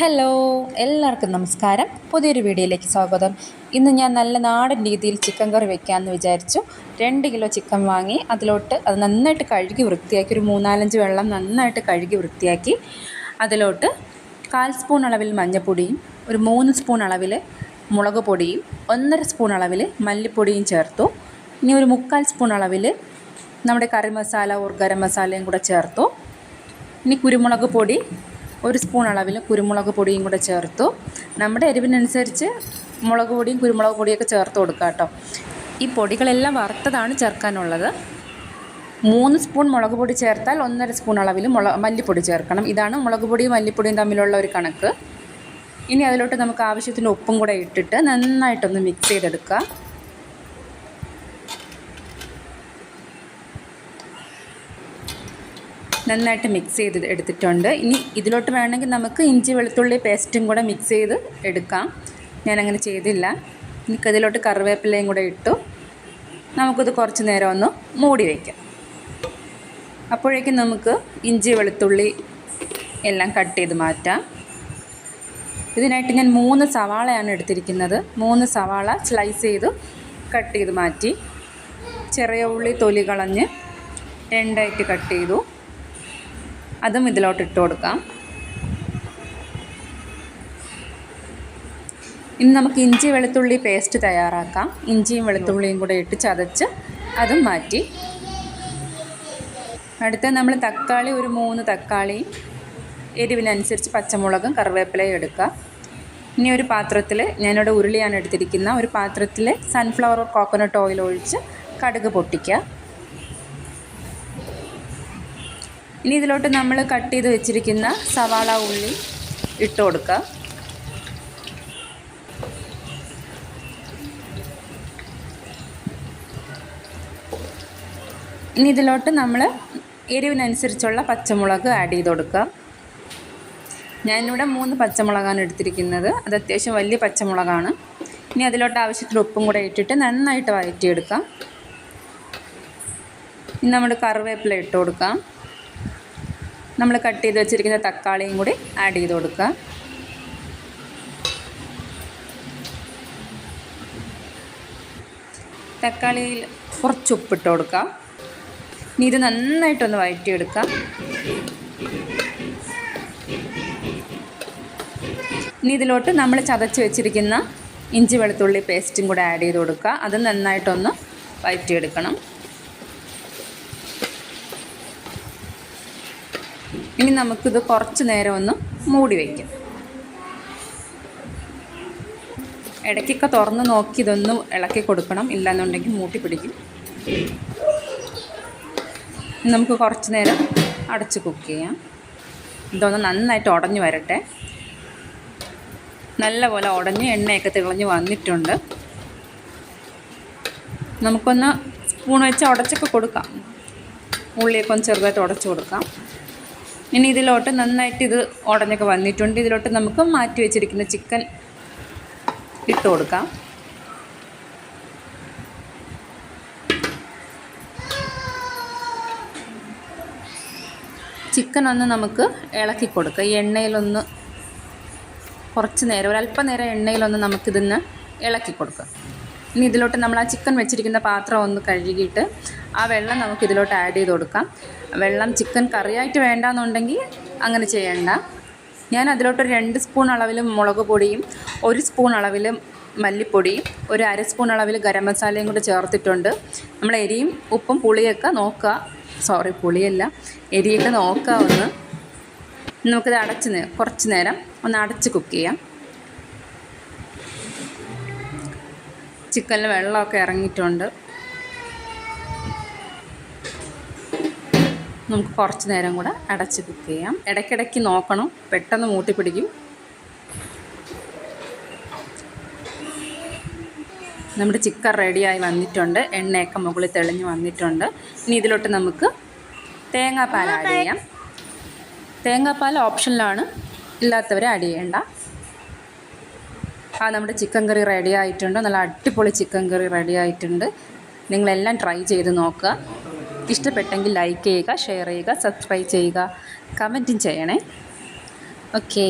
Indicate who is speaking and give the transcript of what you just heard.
Speaker 1: Hello എല്ലാവർക്കും നമസ്കാരം. പുതിയൊരു വീഡിയോയിലേക്ക് സ്വാഗതം. ഇന്ന് ഞാൻ നല്ല നാടൻ രീതിയിൽ ചിക്കൻ കറി വെക്കാമെന്ന് വിചാരിച്ചു. രണ്ട് കിലോ ചിക്കൻ വാങ്ങി അതിലോട്ട് അത് നന്നായിട്ട് കഴുകി വൃത്തിയാക്കി ഒരു മൂന്നാലഞ്ച് വെള്ളം നന്നായിട്ട് കഴുകി വൃത്തിയാക്കി അതിലോട്ട് കാൽ സ്പൂൺ അളവിൽ മഞ്ഞൾപ്പൊടിയും ഒരു മൂന്ന് സ്പൂൺ അളവിൽ മുളക് പൊടിയും ഒന്നര സ്പൂൺ അളവിൽ മല്ലിപ്പൊടിയും ചേർത്തു. ഇനി ഒരു മുക്കാൽ സ്പൂൺ അളവിൽ നമ്മുടെ കറി മസാല ഓർ ഗരം മസാലയും കൂടെ ചേർത്തു. ഇനി കുരുമുളക് പൊടി ഒരു സ്പൂൺ അളവിൽ കുരുമുളക് പൊടിയും കൂടെ ചേർത്തു. നമ്മുടെ എരിവിനനുസരിച്ച് മുളക് പൊടിയും കുരുമുളക് പൊടിയൊക്കെ ചേർത്ത് കൊടുക്കുക കേട്ടോ. ഈ പൊടികളെല്ലാം വറുത്തതാണ് ചേർക്കാനുള്ളത്. മൂന്ന് സ്പൂൺ മുളക് പൊടി ചേർത്താൽ ഒന്നര സ്പൂൺ അളവിൽ മുള മല്ലിപ്പൊടി ചേർക്കണം. ഇതാണ് മുളക് പൊടിയും മല്ലിപ്പൊടിയും തമ്മിലുള്ള ഒരു കണക്ക്. ഇനി അതിലോട്ട് നമുക്ക് ആവശ്യത്തിന് ഉപ്പും കൂടെ ഇട്ടിട്ട് നന്നായിട്ടൊന്ന് മിക്സ് ചെയ്തെടുക്കുക നന്നായിട്ട് മിക്സ് ചെയ്ത് എടുത്തിട്ടുണ്ട്. ഇനി ഇതിലോട്ട് വേണമെങ്കിൽ നമുക്ക് ഇഞ്ചി വെളുത്തുള്ളി പേസ്റ്റും കൂടെ മിക്സ് ചെയ്ത് എടുക്കാം. ഞാനങ്ങനെ ചെയ്തില്ല. എനിക്കതിലോട്ട് കറിവേപ്പിലയും കൂടെ ഇട്ടു. നമുക്കിത് കുറച്ച് നേരം ഒന്ന് മൂടി വയ്ക്കാം അപ്പോഴേക്കും നമുക്ക് ഇഞ്ചി വെളുത്തുള്ളി എല്ലാം കട്ട് ചെയ്ത് മാറ്റാം. ഇതിനായിട്ട് ഞാൻ മൂന്ന് സവാളയാണ് എടുത്തിരിക്കുന്നത്. മൂന്ന് സവാള സ്ലൈസ് ചെയ്ത് കട്ട് ചെയ്ത് മാറ്റി. ചെറിയ ഉള്ളി തൊലി കളഞ്ഞ് രണ്ടായിട്ട് കട്ട് ചെയ്തു. അതും ഇതിലോട്ട് ഇട്ട് കൊടുക്കാം. ഇനി നമുക്ക് ഇഞ്ചി വെളുത്തുള്ളി പേസ്റ്റ് തയ്യാറാക്കാം. ഇഞ്ചിയും വെളുത്തുള്ളിയും കൂടെ ഇട്ട് ചതച്ച് അതും മാറ്റി. അടുത്ത നമ്മൾ തക്കാളി ഒരു മൂന്ന് തക്കാളിയും എരിവിനനുസരിച്ച് പച്ചമുളകും കറിവേപ്പിലയും എടുക്കുക. ഇനി ഒരു പാത്രത്തിൽ ഞാനിവിടെ ഉരുളിയാണ് എടുത്തിരിക്കുന്ന. ഒരു പാത്രത്തിൽ സൺഫ്ലവർ കോക്കനട്ട് ഓയിൽ ഒഴിച്ച് കടുക് പൊട്ടിക്കുക. ഇനി ഇതിലോട്ട് നമ്മൾ കട്ട് ചെയ്ത് വെച്ചിരിക്കുന്ന സവാള ഉള്ളി ഇട്ട് കൊടുക്കുക ഇനി ഇതിലോട്ട് നമ്മൾ എരിവിനനുസരിച്ചുള്ള പച്ചമുളക് ആഡ് ചെയ്ത് കൊടുക്കുക ഞാനിവിടെ മൂന്ന് പച്ചമുളകാണ് എടുത്തിരിക്കുന്നത്. അത് അത്യാവശ്യം വലിയ പച്ചമുളകാണ്. ഇനി അതിലോട്ട് ആവശ്യത്തിന് ഉപ്പും കൂടെ ഇട്ടിട്ട് നന്നായിട്ട് വഴറ്റിയെടുക്കാം. ഇനി നമ്മുടെ കറിവേപ്പില ഇട്ട് കൊടുക്കാം. നമ്മൾ കട്ട് ചെയ്ത് വെച്ചിരിക്കുന്ന തക്കാളിയും കൂടി ആഡ് ചെയ്ത് കൊടുക്കുക. തക്കാളിയിൽ കുറച്ച് ഉപ്പിട്ട് കൊടുക്കുക. ഇനി ഇത് നന്നായിട്ടൊന്ന് വഴറ്റിയെടുക്കുക. ഇനി ഇതിലോട്ട് നമ്മൾ ചതച്ച് വെച്ചിരിക്കുന്ന ഇഞ്ചി വെളുത്തുള്ളി പേസ്റ്റും കൂടെ ആഡ് ചെയ്ത് കൊടുക്കുക. അത് നന്നായിട്ടൊന്ന് വഴറ്റിയെടുക്കണം. ഇനി നമുക്കിത് കുറച്ച് നേരം ഒന്ന് മൂടി വയ്ക്കാം ഇടയ്ക്കൊക്കെ തുറന്ന് നോക്കി ഇതൊന്ന് ഇളക്കി കൊടുക്കണം. ഇല്ലാന്നുണ്ടെങ്കിൽ മൂട്ടി പിടിക്കും. നമുക്ക് കുറച്ച് നേരം അടച്ച് കുക്ക് ചെയ്യാം. ഇതൊന്ന് നന്നായിട്ട് ഉടഞ്ഞു വരട്ടെ. നല്ലപോലെ ഉടഞ്ഞ് എണ്ണയൊക്കെ തിളഞ്ഞ് വന്നിട്ടുണ്ട്. നമുക്കൊന്ന് സ്പൂൺ വെച്ച് ഉടച്ചൊക്കെ കൊടുക്കാം. ഉള്ളിയൊക്കെ ഒന്ന് ചെറുതായിട്ട് ഉടച്ച് കൊടുക്കാം. ഇനി ഇതിലോട്ട് നന്നായിട്ട് ഇത് ഉടഞ്ഞൊക്കെ വന്നിട്ടുണ്ട്. ഇതിലോട്ട് നമുക്ക് മാറ്റി വെച്ചിരിക്കുന്ന ചിക്കൻ ഇട്ട് കൊടുക്കാം. ചിക്കൻ ഒന്ന് നമുക്ക് ഇളക്കി കൊടുക്കുക എണ്ണയിലൊന്ന് കുറച്ച് നേരം ഒരല്പനേരം എണ്ണയിലൊന്ന് നമുക്കിതിന്ന് ഇളക്കി കൊടുക്കുക ഇനി ഇതിലോട്ട് നമ്മൾ ആ ചിക്കൻ വെച്ചിരിക്കുന്ന പാത്രം ഒന്ന് കഴുകിയിട്ട് ആ വെള്ളം നമുക്ക് ഇതിലോട്ട് ആഡ് ചെയ്ത് കൊടുക്കാം. വെള്ളം ചിക്കൻ കറിയായിട്ട് വേണ്ടാന്നുണ്ടെങ്കിൽ അങ്ങനെ ചെയ്യണ്ട. ഞാൻ അതിലോട്ടൊരു രണ്ട് സ്പൂൺ അളവിൽ മുളക് പൊടിയും ഒരു സ്പൂൺ അളവിൽ മല്ലിപ്പൊടിയും ഒരു അര സ്പൂൺ അളവിൽ ഗരം മസാലയും കൂടെ ചേർത്തിട്ടുണ്ട്. നമ്മൾ എരിയും ഉപ്പും പുളിയൊക്കെ നോക്കുക. സോറി പുളിയല്ല. എരിയൊക്കെ നോക്കുക ഒന്ന് നമുക്കിത് അടച്ച് കുറച്ച് നേരം ഒന്ന് അടച്ച് കുക്ക് ചെയ്യാം. ചിക്കനിൽ വെള്ളമൊക്കെ ഇറങ്ങിയിട്ടുണ്ട്. നമുക്ക് കുറച്ച് നേരം കൂടെ അടച്ച് കുക്ക് ചെയ്യാം. ഇടയ്ക്കിടയ്ക്ക് നോക്കണം. പെട്ടെന്ന് മൂട്ടി പിടിക്കും. നമ്മുടെ ചിക്കൻ റെഡിയായി വന്നിട്ടുണ്ട്. എണ്ണയൊക്കെ മുകളിൽ തെളിഞ്ഞ് വന്നിട്ടുണ്ട്. ഇനി ഇതിലോട്ട് നമുക്ക് തേങ്ങാപ്പാൽ ആഡ് ചെയ്യാം. തേങ്ങാപ്പാൽ ഓപ്ഷനിലാണ്. ഇല്ലാത്തവരെ ആഡ് ചെയ്യേണ്ട. ആ നമ്മുടെ ചിക്കൻ കറി റെഡി ആയിട്ടുണ്ട്. നല്ല അടിപൊളി ചിക്കൻ കറി റെഡി ആയിട്ടുണ്ട്. നിങ്ങളെല്ലാം ട്രൈ ചെയ്ത് നോക്കുക. ഇഷ്ടപ്പെട്ടെങ്കിൽ ലൈക്ക് ചെയ്യുക ഷെയർ ചെയ്യുക സബ്സ്ക്രൈബ് ചെയ്യുക. കമന്റും ചെയ്യണേ. ഓക്കേ